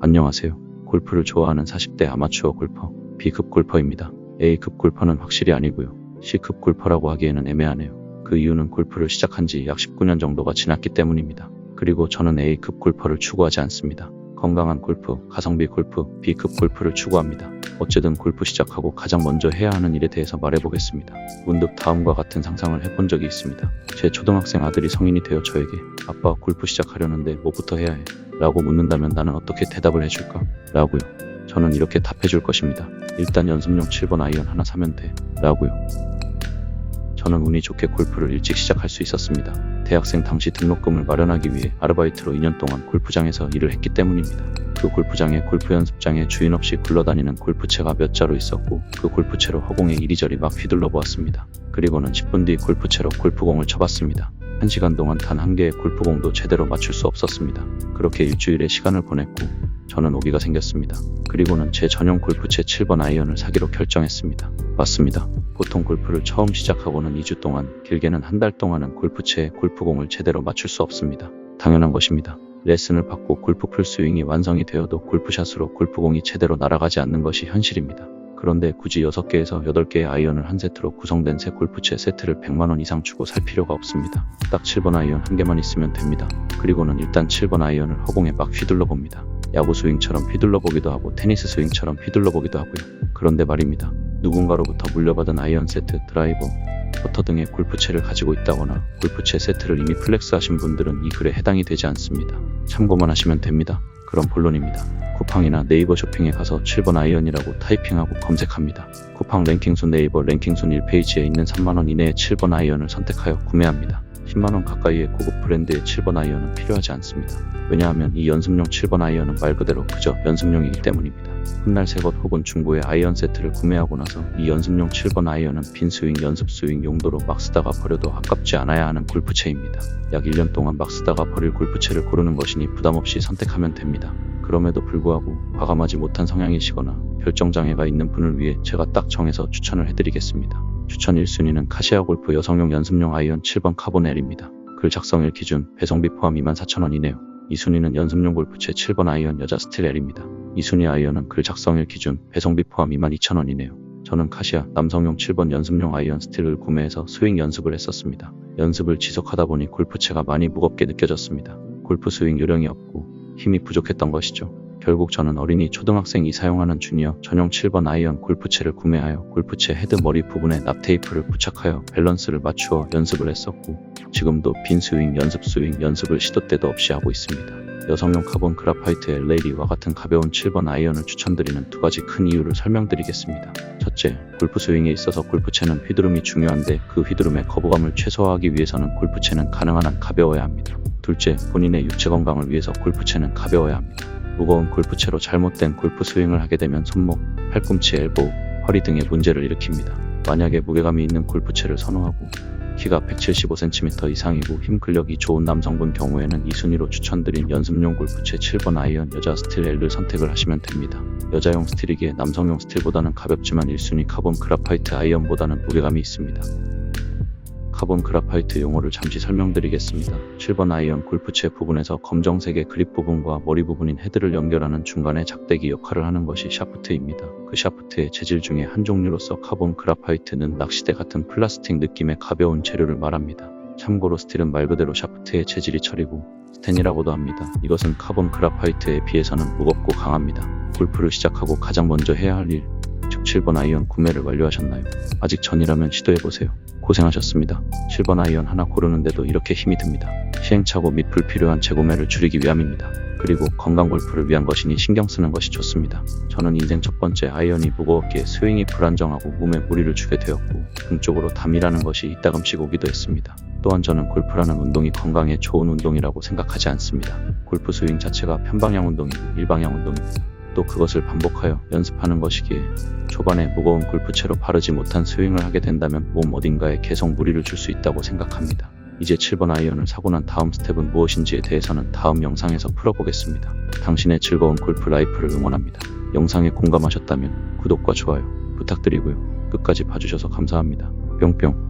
안녕하세요. 골프를 좋아하는 40대 아마추어 골퍼, B급 골퍼입니다. A급 골퍼는 확실히 아니고요. C급 골퍼라고 하기에는 애매하네요. 그 이유는 골프를 시작한 지 약 19년 정도가 지났기 때문입니다. 그리고 저는 A급 골퍼를 추구하지 않습니다. 건강한 골프, 가성비 골프, B급 골프를 추구합니다. 어쨌든 골프 시작하고 가장 먼저 해야 하는 일에 대해서 말해보겠습니다. 문득 다음과 같은 상상을 해본 적이 있습니다. 제 초등학생 아들이 성인이 되어 저에게 아빠 골프 시작하려는데 뭐부터 해야 해? 라고 묻는다면 나는 어떻게 대답을 해줄까? 라고요. 저는 이렇게 답해줄 것입니다. 일단 연습용 7번 아이언 하나 사면 돼. 라고요. 저는 운이 좋게 골프를 일찍 시작할 수 있었습니다. 대학생 당시 등록금을 마련하기 위해 아르바이트로 2년 동안 골프장에서 일을 했기 때문입니다. 그 골프장에 골프 연습장에 주인 없이 굴러다니는 골프채가 몇 자루 있었고 그 골프채로 허공에 이리저리 막 휘둘러 보았습니다. 그리고는 10분 뒤 골프채로 골프공을 쳐봤습니다. 한 시간 동안 단 한 개의 골프공도 제대로 맞출 수 없었습니다. 그렇게 일주일의 시간을 보냈고 저는 오기가 생겼습니다. 그리고는 제 전용 골프 채 7번 아이언을 사기로 결정했습니다. 맞습니다. 보통 골프를 처음 시작하고는 2주 동안, 길게는 한 달 동안은 골프채에 골프공을 제대로 맞출 수 없습니다. 당연한 것입니다. 레슨을 받고 골프 풀 스윙이 완성이 되어도 골프샷으로 골프공이 제대로 날아가지 않는 것이 현실입니다. 그런데 굳이 6개에서 8개의 아이언을 한 세트로 구성된 새 골프채 세트를 100만원 이상 주고 살 필요가 없습니다. 딱 7번 아이언 한 개만 있으면 됩니다. 그리고는 일단 7번 아이언을 허공에 막 휘둘러 봅니다. 야구 스윙처럼 휘둘러 보기도 하고 테니스 스윙처럼 휘둘러 보기도 하고요. 그런데 말입니다. 누군가로부터 물려받은 아이언 세트, 드라이버, 퍼터 등의 골프채를 가지고 있다거나 골프채 세트를 이미 플렉스 하신 분들은 이 글에 해당이 되지 않습니다. 참고만 하시면 됩니다. 그럼 본론입니다. 쿠팡이나 네이버 쇼핑에 가서 7번 아이언이라고 타이핑하고 검색합니다. 쿠팡 랭킹순 네이버 랭킹순 1페이지에 있는 3만원 이내의 7번 아이언을 선택하여 구매합니다. 10만원 가까이의 고급 브랜드의 7번 아이언은 필요하지 않습니다. 왜냐하면 이 연습용 7번 아이언은 말 그대로 그저 연습용이기 때문입니다. 훗날 새것 혹은 중고의 아이언 세트를 구매하고 나서 이 연습용 7번 아이언은 빈 스윙, 연습 스윙 용도로 막 쓰다가 버려도 아깝지 않아야 하는 골프채입니다. 약 1년 동안 막 쓰다가 버릴 골프채를 고르는 것이니 부담없이 선택하면 됩니다. 그럼에도 불구하고 과감하지 못한 성향이시거나 결정장애가 있는 분을 위해 제가 딱 정해서 추천을 해드리겠습니다. 추천 1순위는 카시아 골프 여성용 연습용 아이언 7번 카본 L입니다. 글 작성일 기준 배송비 포함 24,000원이네요. 2순위는 연습용 골프채 7번 아이언 여자 스틸 L입니다. 2순위 아이언은 글 작성일 기준 배송비 포함 22,000원이네요. 저는 카시아 남성용 7번 연습용 아이언 스틸을 구매해서 스윙 연습을 했었습니다. 연습을 지속하다 보니 골프채가 많이 무겁게 느껴졌습니다. 골프 스윙 요령이 없고 힘이 부족했던 것이죠. 결국 저는 어린이 초등학생이 사용하는 주니어 전용 7번 아이언 골프채를 구매하여 골프채 헤드 머리 부분에 납 테이프를 부착하여 밸런스를 맞추어 연습을 했었고 지금도 빈 스윙, 연습 스윙, 연습을 시도 때도 없이 하고 있습니다. 여성용 카본 그라파이트 LAD와 같은 가벼운 7번 아이언을 추천드리는 두 가지 큰 이유를 설명드리겠습니다. 첫째, 골프 스윙에 있어서 골프채는 휘두름이 중요한데 그 휘두름의 거부감을 최소화하기 위해서는 골프채는 가능한 한 가벼워야 합니다. 둘째, 본인의 육체 건강을 위해서 골프채는 가벼워야 합니다. 무거운 골프채로 잘못된 골프 스윙을 하게 되면 손목, 팔꿈치, 엘보, 허리 등의 문제를 일으킵니다. 만약에 무게감이 있는 골프채를 선호하고 키가 175cm 이상이고 힘 근력이 좋은 남성분 경우에는 이 순위로 추천드린 연습용 골프채 7번 아이언 여자 스틸 L을 선택을 하시면 됩니다. 여자용 스틸이기에 남성용 스틸보다는 가볍지만 1순위 카본 그라파이트 아이언보다는 무게감이 있습니다. 카본 그라파이트 용어를 잠시 설명드리겠습니다. 7번 아이언 골프채 부분에서 검정색의 그립 부분과 머리 부분인 헤드를 연결하는 중간에 작대기 역할을 하는 것이 샤프트입니다. 그 샤프트의 재질 중에 한 종류로서 카본 그라파이트는 낚시대 같은 플라스틱 느낌의 가벼운 재료를 말합니다. 참고로 스틸은 말 그대로 샤프트의 재질이 철이고 스텐이라고도 합니다. 이것은 카본 그라파이트에 비해서는 무겁고 강합니다. 골프를 시작하고 가장 먼저 해야 할 일, 즉 7번 아이언 구매를 완료하셨나요? 아직 전이라면 시도해보세요. 고생하셨습니다. 7번 아이언 하나 고르는데도 이렇게 힘이 듭니다. 시행착오 및 불필요한 재구매를 줄이기 위함입니다. 그리고 건강 골프를 위한 것이니 신경 쓰는 것이 좋습니다. 저는 인생 첫 번째 아이언이 무거웠기에 스윙이 불안정하고 몸에 무리를 주게 되었고 등 쪽으로 담이라는 것이 이따금씩 오기도 했습니다. 또한 저는 골프라는 운동이 건강에 좋은 운동이라고 생각하지 않습니다. 골프 스윙 자체가 편방향 운동이고 일방향 운동입니다. 또 그것을 반복하여 연습하는 것이기에 초반에 무거운 골프채로 바르지 못한 스윙을 하게 된다면 몸 어딘가에 계속 무리를 줄 수 있다고 생각합니다. 이제 7번 아이언을 사고 난 다음 스텝은 무엇인지에 대해서는 다음 영상에서 풀어보겠습니다. 당신의 즐거운 골프 라이프를 응원합니다. 영상에 공감하셨다면 구독과 좋아요 부탁드리고요. 끝까지 봐주셔서 감사합니다. 뿅뿅